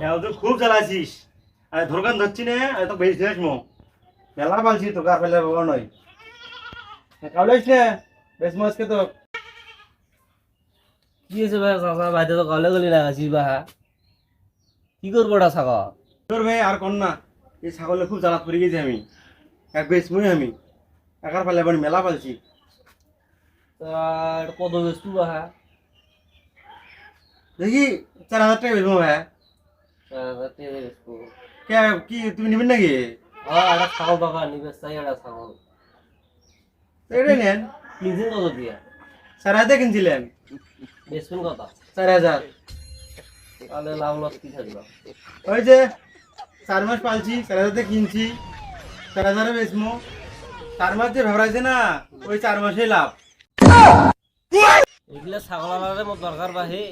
হ্যাঁ তুই খুব জ্বালাছিস আর ধরকান ধরছি না আর তো বেশ দেশ মো। মেলা পালছি তো কার ফেলে বাবা নয় কাউলাইস না বেশ মাছকে তো। কি হয়েছে ভাই চাচা বাইরে তো কলে গলি লাগাছিস বা কি করব ওটা ছাগল? তোর ভাই আর কর না এই ছাগলে খুব জ্বালাত পড়ে গেছি আমি। এক বেশ মুই আমি। একার ফেলে এবার মেলা পালছি। তার কত বেস্তু বা দেখি চার হাজার টাকা বেচবো ভাই। কে কি তুমি নিবেন নাকি? একটা ছাগল বাবা নিবে চাই ছাগল। এটাই নেন। কিনছেন কত দিয়া? চার হাজার কিনছিলেন? বেসবেন কত? চার হাজার। তাহলে লাভ লস কি থাকল? ওই যে চার মাস পালছি চার হাজার কিনছি। চার হাজারে বেচবো চার মাস যে ভেবরাইছে না ওই চার মাসেই লাভ। এগুলা ছাগল আলাদা দরকার বা হে